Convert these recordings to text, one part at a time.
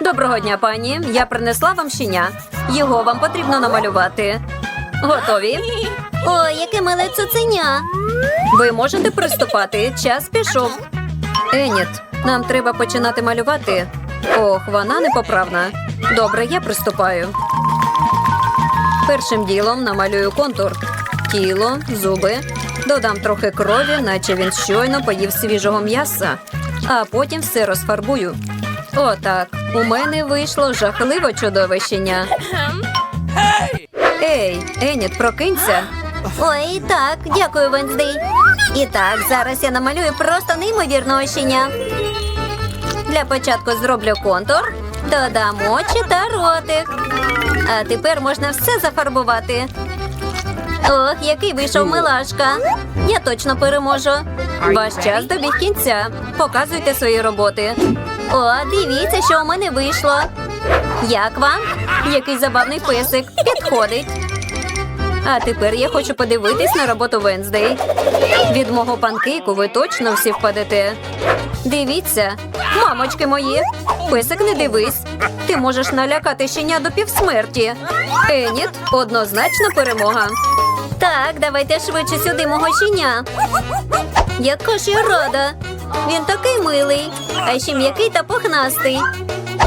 Доброго дня, пані. Я принесла вам щеня. Його вам потрібно намалювати. Готові? Ой, яке миле цуценя. Ви можете приступати. Час пішов. Еніт, нам треба починати малювати. Ох, вона непоправна. Добре, я приступаю. Першим ділом намалюю контур. Тіло, зуби. Додам трохи крові, наче він щойно поїв свіжого м'яса. А потім все розфарбую. Отак. У мене вийшло жахливо чудове щеня. Ей, Еніт, прокинься. Ой, так, дякую, Венздей. І так, зараз я намалюю просто неймовірного щеня. Для початку зроблю контур, додам очі та ротик. А тепер можна все зафарбувати. Ох, який вийшов милашка. Я точно переможу. Ваш час добіг кінця. Показуйте свої роботи. О, дивіться, що у мене вийшло. Як вам? Який забавний песик. Підходить. А тепер я хочу подивитись на роботу Венздей. Від мого панкейку ви точно всі впадете. Дивіться, мамочки мої. Песик, не дивись. Ти можеш налякати щеня до півсмерті. Еніт, однозначно перемога. Так, давайте швидше сюди мого щеня. Яка ж я рада. Він такий милий, а ще м'який та пухнастий.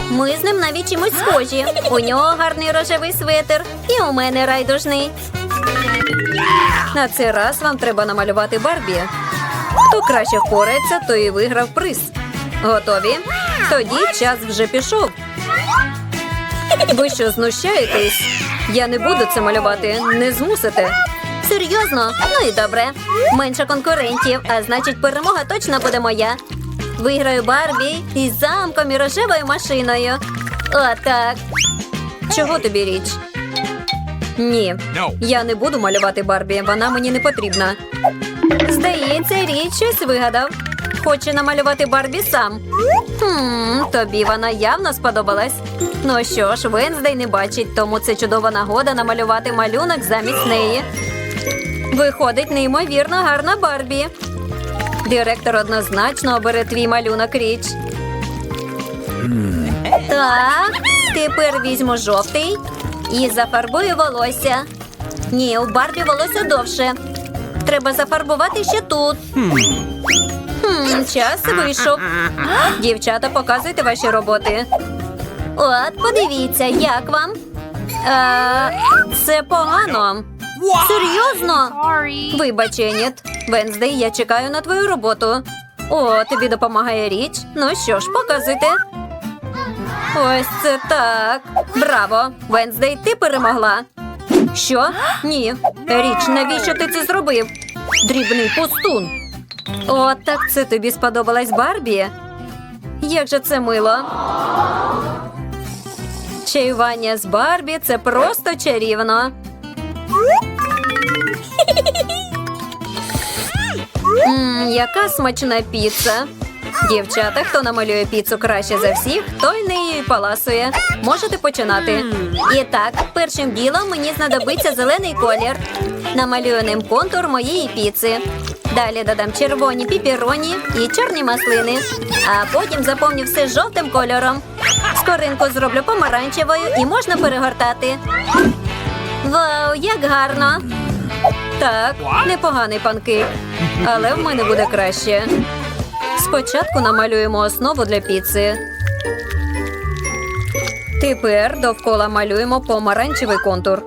Ми з ним навіть чимось схожі. У нього гарний рожевий светр, і у мене райдужний. На цей раз вам треба намалювати Барбі. Хто краще впорається, той і виграв приз. Готові? Тоді час вже пішов. Ви що знущаєтесь? Я не буду це малювати, не змусите. Серйозно? Ну і добре. Менше конкурентів, а значить, перемога точно буде моя. Виграю Барбі із замком і рожевою машиною. Отак. Чого тобі річ? Ні, я не буду малювати Барбі, вона мені не потрібна. Здається, річ щось вигадав. Хоче намалювати Барбі сам. Хм, тобі вона явно сподобалась. Ну що ж, Венздей не бачить, тому це чудова нагода намалювати малюнок замість неї. Виходить неймовірно гарна Барбі. Директор однозначно обере твій малюнок річ. Так, тепер візьму жовтий і зафарбую волосся. Ні, у Барбі волосся довше. Треба зафарбувати ще тут. Хм, час вийшов. Дівчата, показуйте ваші роботи. От, подивіться, як вам? Е, це погано. Серйозно? Вибач, Еніт. Венздей, я чекаю на твою роботу. О, тобі допомагає річ. Ну що ж, показуйте. Ось це так. Браво! Венздей, ти перемогла. Що? Ні. Річ, навіщо ти це зробив? Дрібний пустун. О, так це тобі сподобалась Барбі? Як же це мило. Чаювання з Барбі це просто чарівно. Мм, яка смачна піца. Дівчата, хто намалює піцу краще за всіх, той нею і паласує. Можете починати. І так, першим ділом мені знадобиться зелений колір. Намалюю ним контур моєї піци. Далі додам червоні піпіроні і чорні маслини. А потім заповню все жовтим кольором. Скоринку зроблю помаранчевою і можна перегортати. Вау, як гарно! Так, непоганий панкейк, але в мене буде краще. Спочатку намалюємо основу для піци. Тепер довкола малюємо помаранчевий контур.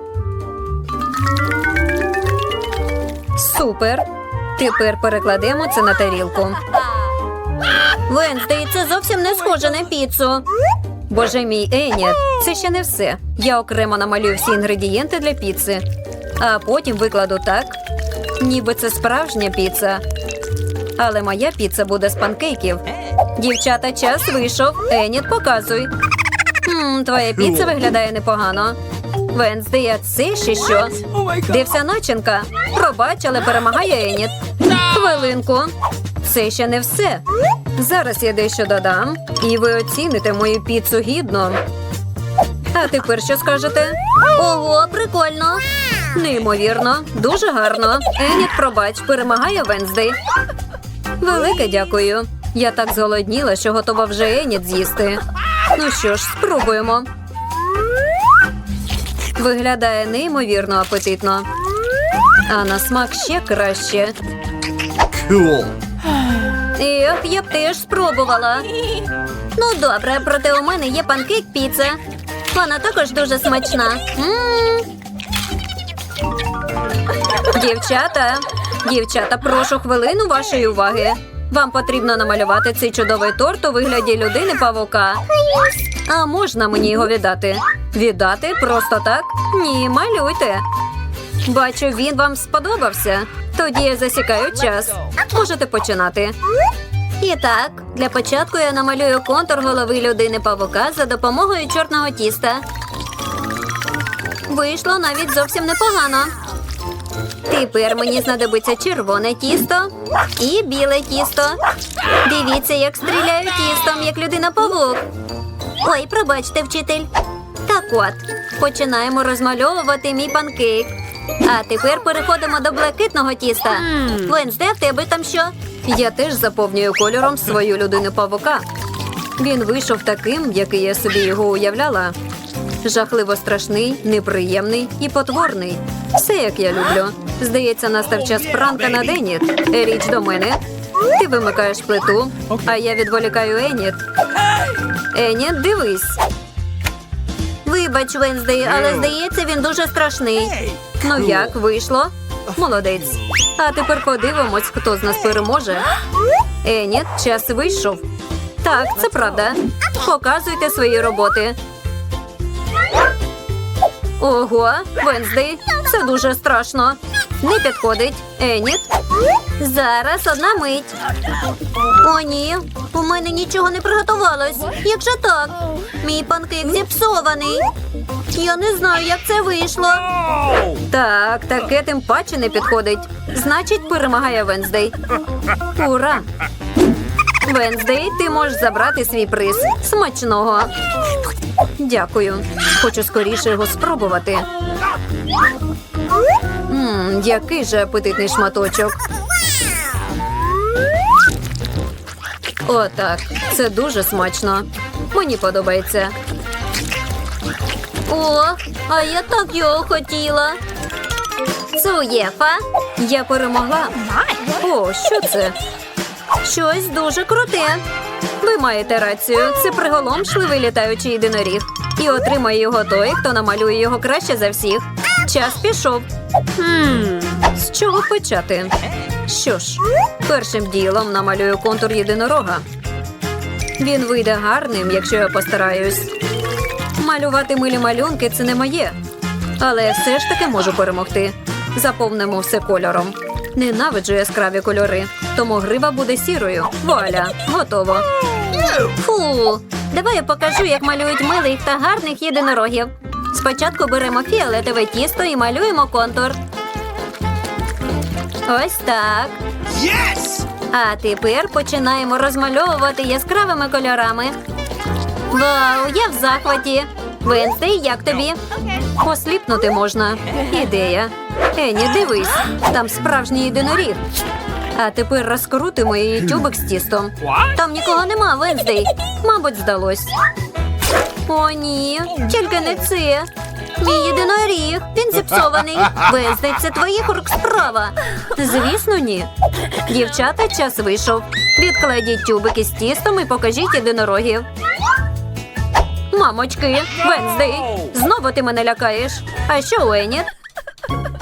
Супер. Тепер перекладемо це на тарілку. Венздей, це зовсім не схоже на піцу. Боже мій Еніт, це ще не все. Я окремо намалюю всі інгредієнти для піци, а потім викладу так, ніби це справжня піца. Але моя піца буде з панкейків. Дівчата, час вийшов. Еніт, показуй. Хм, твоя піца виглядає непогано. Венздей, а це ще що? Де вся начинка? Пробач, але перемагає Еніт. Хвилинку. Це ще не все. Зараз я дещо додам, і ви оціните мою піцу гідно. А тепер що скажете? Ого, прикольно. Неймовірно, дуже гарно. Еніт, пробач, перемагає Венздей. Велике дякую. Я так зголодніла, що готова вже Еніт з'їсти. Ну що ж, спробуємо. Виглядає неймовірно апетитно. А на смак ще краще. Cool. Ех, я б теж спробувала. Ну добре, проте у мене є панкейк піца. Вона також дуже смачна. м Дівчата, дівчата, прошу хвилину вашої уваги. Вам потрібно намалювати цей чудовий торт у вигляді людини павука. А можна мені його віддати? Віддати просто так? Ні, малюйте. Бачу, він вам сподобався. Тоді я засікаю час. Можете починати. І так, для початку я намалюю контур голови людини павука за допомогою чорного тіста. Вийшло навіть зовсім непогано. Тепер мені знадобиться червоне тісто і біле тісто. Дивіться, як стріляю тістом, як людина павук. Ой, пробачте, вчитель. Так от, починаємо розмальовувати мій панкейк. А тепер переходимо до блакитного тіста. Венсде, в тебе там що? Я теж заповнюю кольором свою людину павука. Він вийшов таким, який я собі його уявляла. Жахливо страшний, неприємний і потворний. Все як я люблю. Здається, настав час пранка на Деніт. Річ до мене. Ти вимикаєш плиту, а я відволікаю Еніт. Еніт, дивись. Вибач, Венздей, але здається, він дуже страшний. Ну як вийшло? Молодець. А тепер подивимось, хто з нас переможе. Еніт, час вийшов. Так, це правда. Показуйте свої роботи. Ого, Венздей, це дуже страшно. Не підходить. Еніт. Зараз одна мить. О, ні, у мене нічого не приготувалось. Як же так? Мій панкейк зіпсований. Я не знаю, як це вийшло. Так, таке тим паче не підходить. Значить, перемагає Венздей. Ура! Венздей, ти можеш забрати свій приз. Смачного. Дякую. Хочу скоріше його спробувати. Мм, який же апетитний шматочок. Отак. Це дуже смачно. Мені подобається. О, а я так його хотіла. Цуєфа. Я перемогла. О, що це? Щось дуже круте. Ви маєте рацію. Це приголомшливий літаючий єдиноріг. І отримає його той, хто намалює його краще за всіх. Час пішов. Хм, з чого почати? Що ж, першим ділом намалюю контур єдинорога. Він вийде гарним, якщо я постараюсь. Малювати милі малюнки це не моє. Але все ж таки можу перемогти. Заповнимо все кольором. Ненавиджу яскраві кольори, тому грива буде сірою. Вуаля, готово. Фу. Давай я покажу, як малюють милих та гарних єдинорогів. Спочатку беремо фіолетове тісто і малюємо контур. Ось так. Yes! А тепер починаємо розмальовувати яскравими кольорами. Вау, я в захваті. Венстей, як тобі? Осліпнути можна. Ідея. Ені, дивись, там справжній єдиноріг. А тепер розкрутимо її тюбик з тістом. Там нікого нема, Венздей. Мабуть, здалось. О, ні, тільки не це. Мій єдиноріг, він зіпсований. Венздей, це твоїх рук справа. Звісно, ні. Дівчата, час вийшов. Відкладіть тюбики з тістом і покажіть єдинорогів. Мамочки, Венздей, знову ти мене лякаєш. А що Еніт?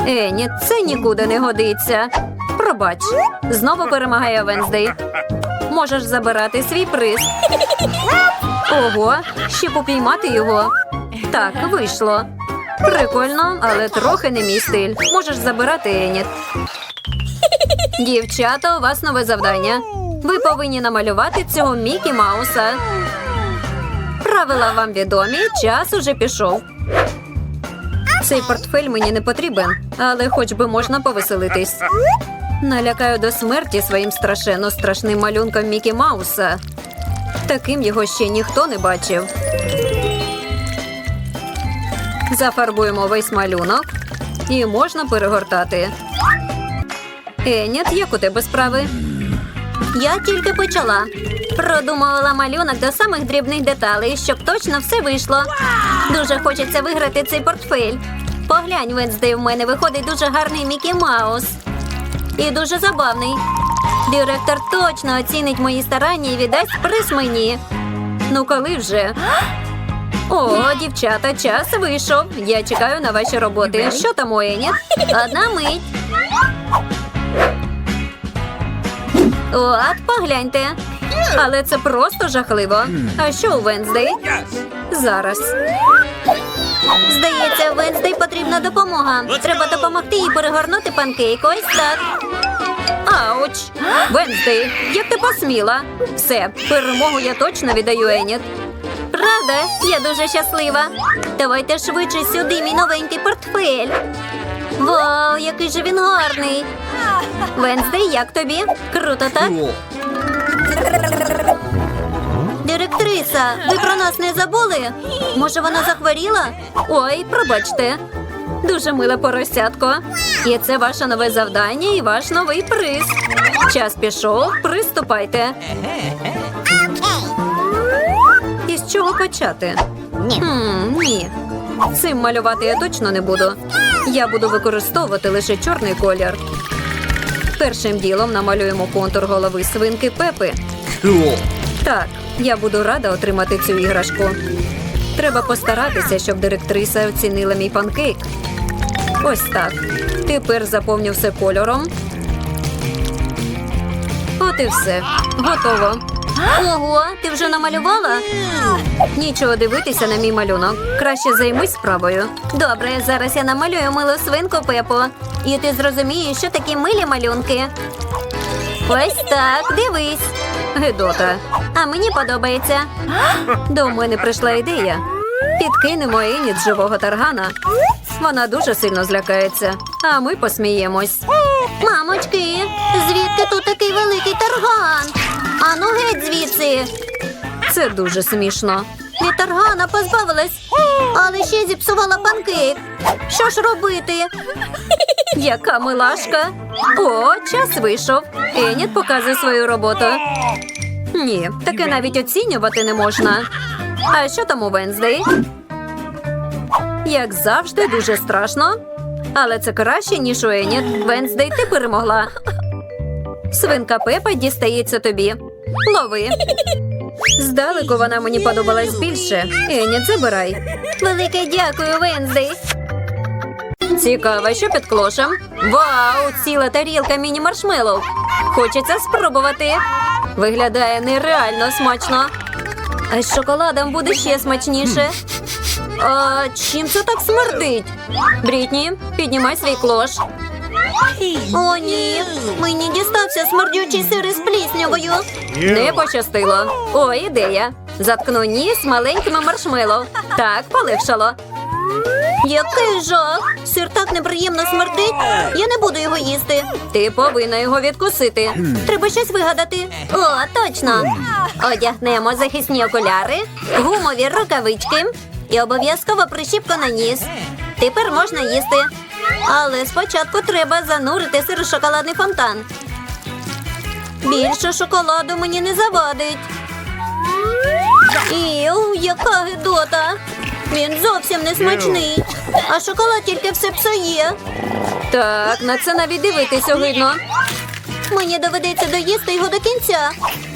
Еніт, це нікуди не годиться. Пробач, знову перемагає Венздей. Можеш забирати свій приз. Ого, ще попіймати його. Так, вийшло. Прикольно, але трохи не мій стиль. Можеш забирати Еніт. Дівчата, у вас нове завдання. Ви повинні намалювати цього Мікі Мауса. Правила вам відомі, час уже пішов. Цей портфель мені не потрібен, але хоч би можна повеселитись. Налякаю до смерті своїм страшенно страшним малюнком Мікі Мауса. Таким його ще ніхто не бачив. Зафарбуємо весь малюнок і можна перегортати. Еніт, як у тебе справи? Я тільки почала. Продумувала малюнок до самих дрібних деталей, щоб точно все вийшло. Дуже хочеться виграти цей портфель. Поглянь, Венздей, в мене виходить дуже гарний Мікі Маус. І дуже забавний. Директор точно оцінить мої старання і віддасть приз мені. Ну коли вже? О, дівчата, час вийшов. Я чекаю на ваші роботи. Що там у Ені? Одна мить. От, погляньте. Але це просто жахливо. А що у Венздей? Зараз. Здається, Венздей потрібна допомога. Треба допомогти їй перегорнути панкейк. Ось так. Ауч! Венздей, як ти посміла? Все, перемогу я точно віддаю Еніт. Правда, я дуже щаслива. Давайте швидше сюди, мій новенький портфель. Вау, який же він гарний. Венздей, як тобі? Круто, так? Cool. Ви про нас не забули? Може, вона захворіла? Ой, пробачте. Дуже миле поросятко. І це ваше нове завдання і ваш новий приз. Час пішов, приступайте. І з чого почати? Хм, ні. Цим малювати я точно не буду. Я буду використовувати лише чорний колір. Першим ділом намалюємо контур голови свинки Пепи. Так, я буду рада отримати цю іграшку. Треба постаратися, щоб директриса оцінила мій панкейк. Ось так. Тепер заповню все кольором. От і все. Готово. Ого, ти вже намалювала? Нічого дивитися на мій малюнок. Краще займись справою. Добре, зараз я намалюю милу свинку Пепу. І ти зрозумієш, що такі милі малюнки. Ось так, дивись. Гедота. А мені подобається. До мене прийшла ідея. Підкинемо Еніт живого таргана. Вона дуже сильно злякається, а ми посміємось. Мамочки, звідки тут такий великий тарган? Ану геть звідси. Це дуже смішно. Від таргана позбавилась, але ще зіпсувала панкейк. Що ж робити? Яка милашка. О, час вийшов. Еніт показує свою роботу. Ні, таке навіть оцінювати не можна. А що там у Венздей? Як завжди, дуже страшно. Але це краще, ніж у Еніт. Венздей, ти перемогла. Свинка Пепа дістається тобі. Лови. Здалеку вона мені подобалась більше. Еніт, забирай. Велике дякую, Венздей. Цікаво, що під клошем? Вау, ціла тарілка міні-маршмеллоу. Хочеться спробувати. Виглядає нереально смачно. А з шоколадом буде ще смачніше. А чим це так смердить? Брітні, піднімай свій клош. О, ні. Мені дістався смердючий сир із пліснявою. Не пощастило. О, ідея. Заткну ніс маленькими маршмеллоу. Так, полегшало. Який жах! Сир так неприємно смердить. Я не буду його їсти. Ти повинна його відкусити. Треба щось вигадати. О, точно. Одягнемо захисні окуляри, гумові рукавички і обов'язково прищіпка на ніс. Тепер можна їсти. Але спочатку треба занурити сир у шоколадний фонтан. Більше шоколаду мені не завадить. Іу, яка гидота! Він зовсім не смачний, а шоколад тільки все псує. Так, на це навіть дивитись огидно. Мені доведеться доїсти його до кінця.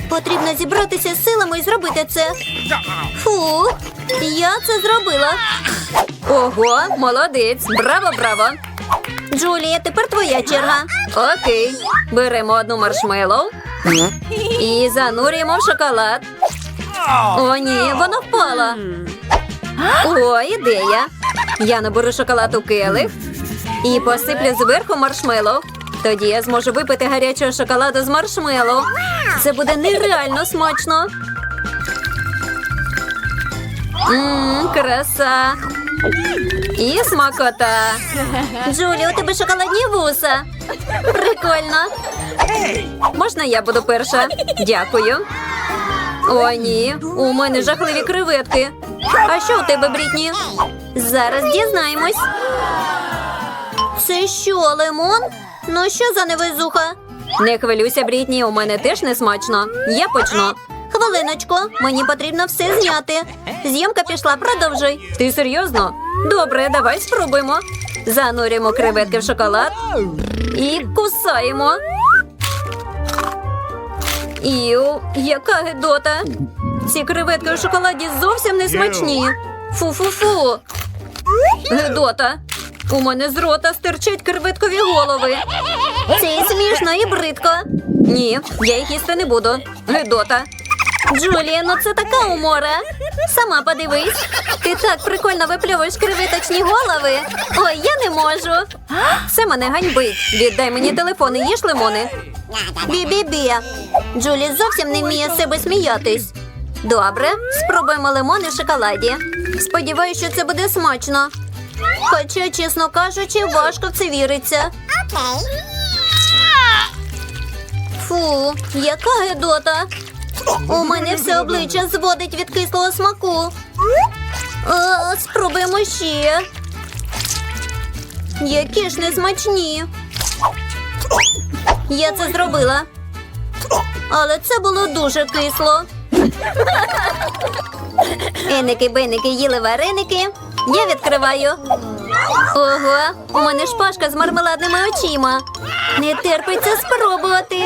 Потрібно зібратися з силами і зробити це. Фу, я це зробила. Ого, молодець. Браво, браво. Джулія, тепер твоя черга. Окей. Беремо одну маршмеллоу і занурюємо в шоколад. О, ні, вона впала. О, ідея. Я наберу шоколад у келих і посиплю зверху маршмеллоу. Тоді я зможу випити гарячого шоколаду з маршмеллоу. Це буде нереально смачно. Мм, краса. І смакота. Джулі, у тебе шоколадні вуса. Прикольно. Можна я буду перша? Дякую. О, ні, у мене жахливі креветки. А що у тебе, Брітні? Зараз дізнаємось. Це що, лимон? Ну що за невезуха? Не хвилюйся, Брітні, у мене теж не смачно. Я почну. Хвилиночку, мені потрібно все зняти. Зйомка пішла, продовжуй. Ти серйозно? Добре, давай спробуємо. Занурюємо креветки в шоколад і кусаємо. Іу, яка гидота. Ці креветки у шоколаді зовсім не смачні. Фу-фу-фу. Гидота. У мене з рота стирчать креветкові голови. Це і смішно, і бридко. Ні, я їх їсти не буду. Гидота. Джулія, ну це така умора. Сама подивись. Ти так прикольно випльовуєш креветочні голови. Ой, я не можу. Це мене ганьбить. Віддай мені телефон і їж лимони. Бі-бі-бі. Джулі зовсім не вміє з себе сміятись. Добре, спробуємо лимон і шоколаді. Сподіваюсь, що це буде смачно. Хоча, чесно кажучи, важко в це віриться. Фу, яка гедота. У мене все обличчя зводить від кислого смаку. Е, спробуємо ще. Які ж несмачні. Я це зробила. Але це було дуже кисло. Еники-беники їли вареники. Я відкриваю. Ого, у мене шпажка з мармеладними очима. Не терпиться спробувати.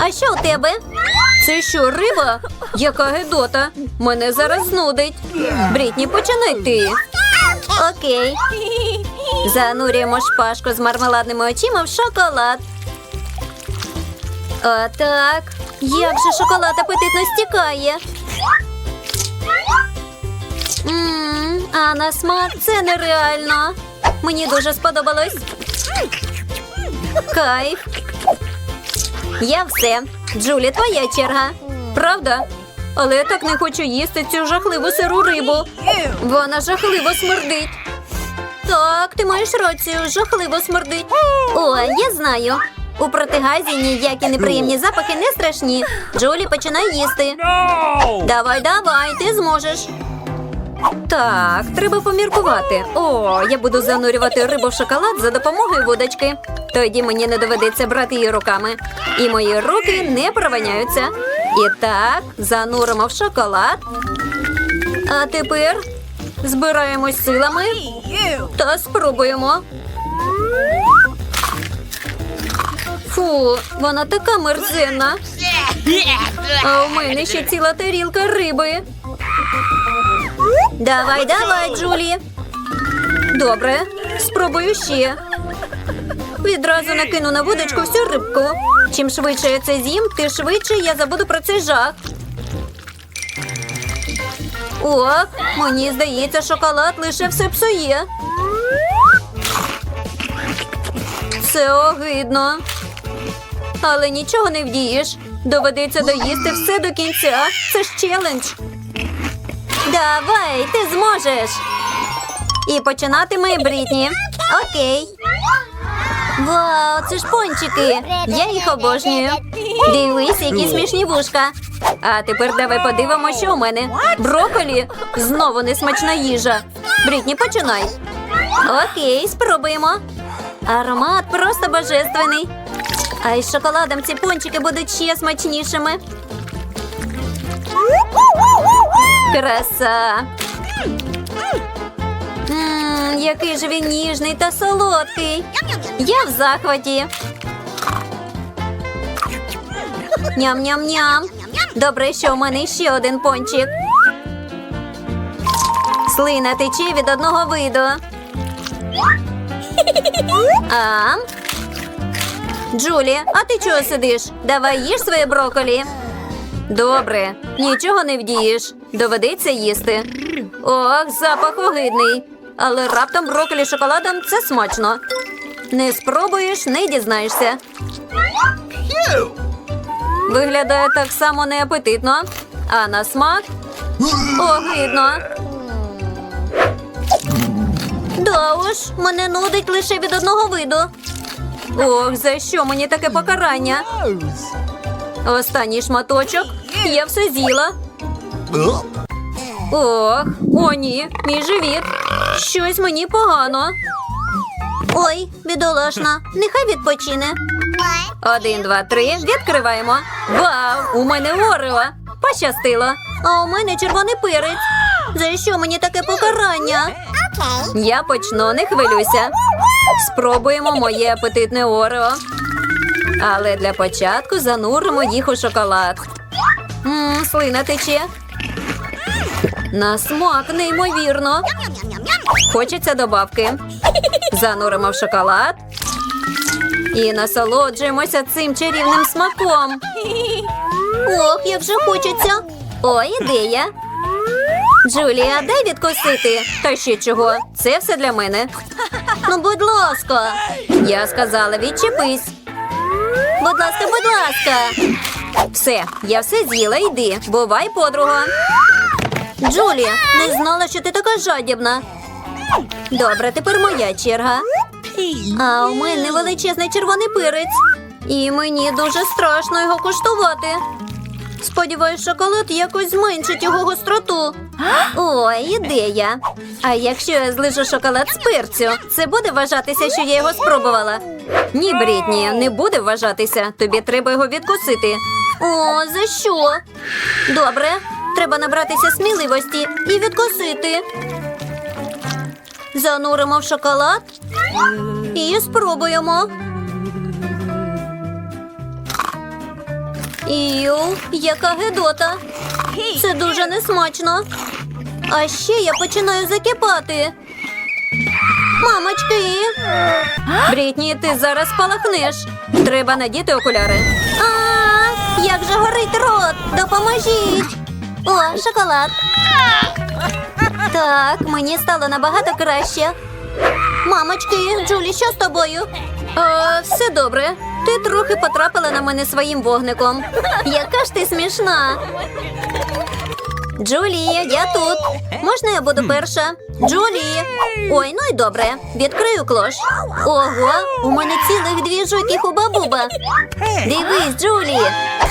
А що у тебе? Це що, риба? Яка гидота? Мене зараз знудить. Брітні, починай ти. Окей. Занурюємо шпажку з мармеладними очима в шоколад. Отак. Як же шоколад апетитно стікає. Мм, а на смак це нереально. Мені дуже сподобалось. Кайф. Я все. Джулі, твоя черга. Правда? Але я так не хочу їсти цю жахливу сиру рибу. Вона жахливо смердить. Так, ти маєш рацію, жахливо смердить. О, я знаю. У протигазі ніякі неприємні запахи не страшні. Джулі, починай їсти. No! Давай, давай, ти зможеш. Так, треба поміркувати. О, я буду занурювати рибу в шоколад за допомогою вудочки. Тоді мені не доведеться брати її руками. І мої руки не провиняються. І так, зануримо в шоколад. А тепер збираємось силами та спробуємо. Фу, вона така мерзенна. А у мене ще ціла тарілка риби. Давай, давай, Джулі. Добре, спробую ще. Відразу накину на вудочку всю рибку. Чим швидше я це з'їм, тим швидше я забуду про цей жах. Ох, мені здається, шоколад лише все псує. Це огидно. Але нічого не вдієш. Доведеться доїсти все до кінця. Це ж челендж. Давай, ти зможеш. І починатиме Брітні. Окей. Вау, це ж пончики. Я їх обожнюю. Дивись, які смішні вушка. А тепер давай подивимося, що у мене. Броколі знову несмачна їжа. Брітні, починай. Окей, спробуємо. Аромат просто божественний. А із шоколадом ці пончики будуть ще смачнішими. Краса. Ммм, який же він ніжний та солодкий. Я в захваті. Ням-ням-ням. Добре, що у мене ще один пончик. Слина тече від одного виду. А? Джулі, а ти чого сидиш? Давай їж своє броколі. Добре, нічого не вдієш. Доведеться їсти. Ох, запах огидний. Але раптом брокколі шоколадом це смачно. Не спробуєш, не дізнаєшся. Виглядає так само неапетитно, а на смак огидно. Да уж, мене нудить лише від одного виду. Ох, за що мені таке покарання? Останній шматочок. Я все з'їла. Ох, о ні, мій живіт. Щось мені погано. Ой, бідолашна, нехай відпочине. Один, два, три. Відкриваємо. Вау! У мене орео. Пощастило. А у мене червоний перець. За що мені таке покарання? Я почну, не хвилюйся. Спробуємо моє апетитне орео. Але для початку зануримо їх у шоколад. Мм, слина тече. На смак неймовірно. Хочеться добавки. Зануримо в шоколад. І насолоджуємося цим чарівним смаком. Ох, як же хочеться. О, ідея. Джулія, дай відкусити. Та ще чого? Це все для мене. Ну, будь ласка. Я сказала, відчепись. Будь ласка, будь ласка. Все, я все з'їла, йди. Бувай, подруга. Джулі, не знала, що ти така жадібна. Добре, тепер моя черга. А у мене величезний червоний перець. І мені дуже страшно його куштувати. Сподіваюсь, шоколад якось зменшить його гостроту. Ой, ідея. А якщо я злижу шоколад з перцю, це буде вважатися, що я його спробувала. Ні, Брітні, не буде вважатися. Тобі треба його відкусити. О, за що? Добре, треба набратися сміливості і відкусити. Зануримо в шоколад і спробуємо. Іу, яка гидота. Це дуже несмачно. А ще я починаю закипати. Мамочки. Брітні, ти зараз спалахнеш. Треба надіти окуляри. А, як же горить рот! Допоможіть! О, шоколад. Так, мені стало набагато краще. Мамочки, Джулі, що з тобою? А, все добре. Ти трохи потрапила на мене своїм вогником. Яка ж ти смішна? Джулі, я тут. Можна я буду перша? Джулі. Ой, ну й добре. Відкрию клош. Ого, у мене цілих дві жуйки хуба-буба. Дивись, Джулі.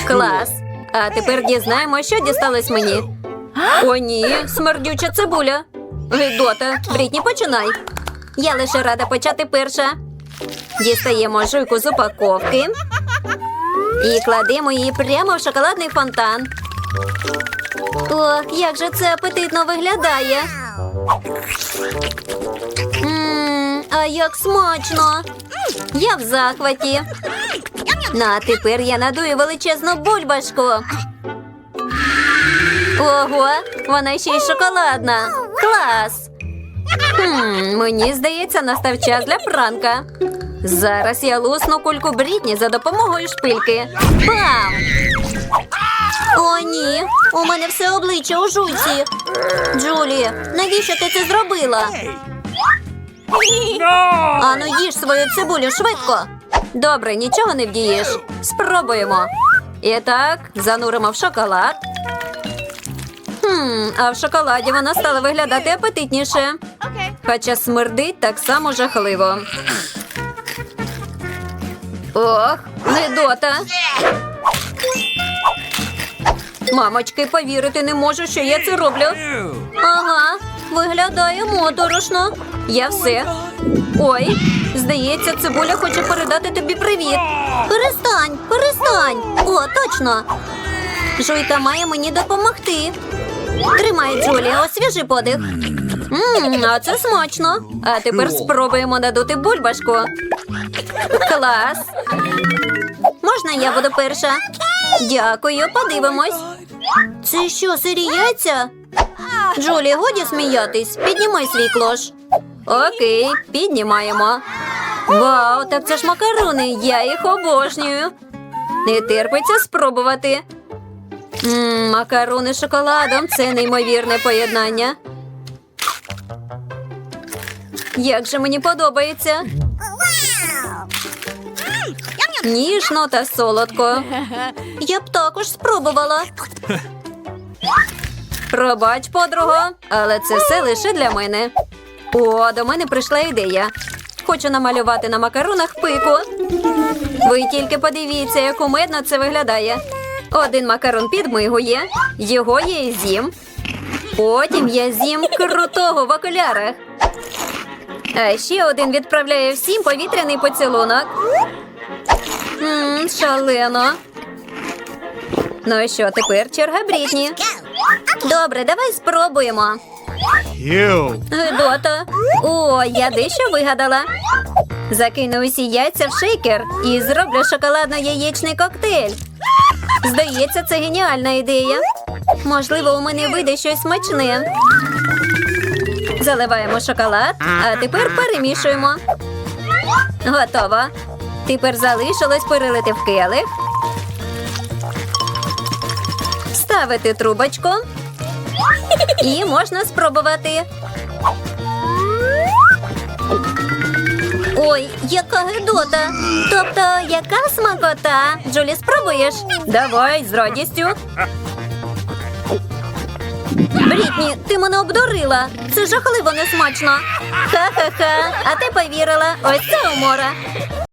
Клас. А тепер дізнаємо, що дісталось мені. О, ні, смердюча цибуля. Гидота, Брітні, починай. Я лише рада почати перша. Дістаємо жуйку з упаковки І кладемо її прямо в шоколадний фонтан. Ох, як же це апетитно виглядає. Мм, а як смачно. Я в захваті. Ну, а тепер я надую величезну бульбашку. Ого, вона ще й шоколадна. Клас! Хм, мені здається, настав час для пранка. Зараз я лусну кульку Брітні за допомогою шпильки. Бам! О, ні, у мене все обличчя у жуйці. Джулі, навіщо ти це зробила? Ану, їж свою цибулю швидко. Добре, нічого не вдієш. Спробуємо. І так, зануримо в шоколад. Хм, а в шоколаді вона стала виглядати апетитніше. Хоча смердить так само жахливо. Ох, недота. Мамочки, повірити не можу, що я це роблю. Ага, виглядає моторошно. Я все. Ой, здається, цибуля хоче передати тобі привіт. Перестань, перестань. О, точно. Жуйка має мені допомогти. Тримай, Джулі, освіжи подих. Мм, а це смачно. А тепер спробуємо надути бульбашку. Клас. Можна я буду перша? Дякую, подивимось. Це що, сирі? Джулі, годі сміятись. Піднімай свій клош. Окей, піднімаємо. Вау, так це ж макарони. Я їх обожнюю. Не терпиться спробувати. Мм, макарони з шоколадом це неймовірне поєднання. Як же мені подобається. Ніжно та солодко. Я б також спробувала. Пробач, подруго, але це все лише для мене. О, до мене прийшла ідея. Хочу намалювати на макаронах пику. Ви тільки подивіться, як кумедно це виглядає. Один макарон підмигує, його я і з'їм. Потім я з'їм крутого в окулярах. А ще один відправляє всім повітряний поцілунок. Мм, шалено. Ну і що, тепер черга Брітні. Добре, давай спробуємо. Ew. Гидота. О, я дещо вигадала. Закину усі яйця в шейкер і зроблю шоколадно-яєчний коктейль. Здається, це геніальна ідея. Можливо, у мене вийде щось смачне. Заливаємо шоколад, а тепер перемішуємо. Готово. Тепер залишилось перелити в келих. Ставити трубочку. І можна спробувати. Ой, яка гидота. Тобто, яка смакота? Джулі, спробуєш? Давай з радістю. Брітні, ти мене обдурила. Це жахливо несмачно. Ха-ха-ха. А ти повірила. Ось це умора.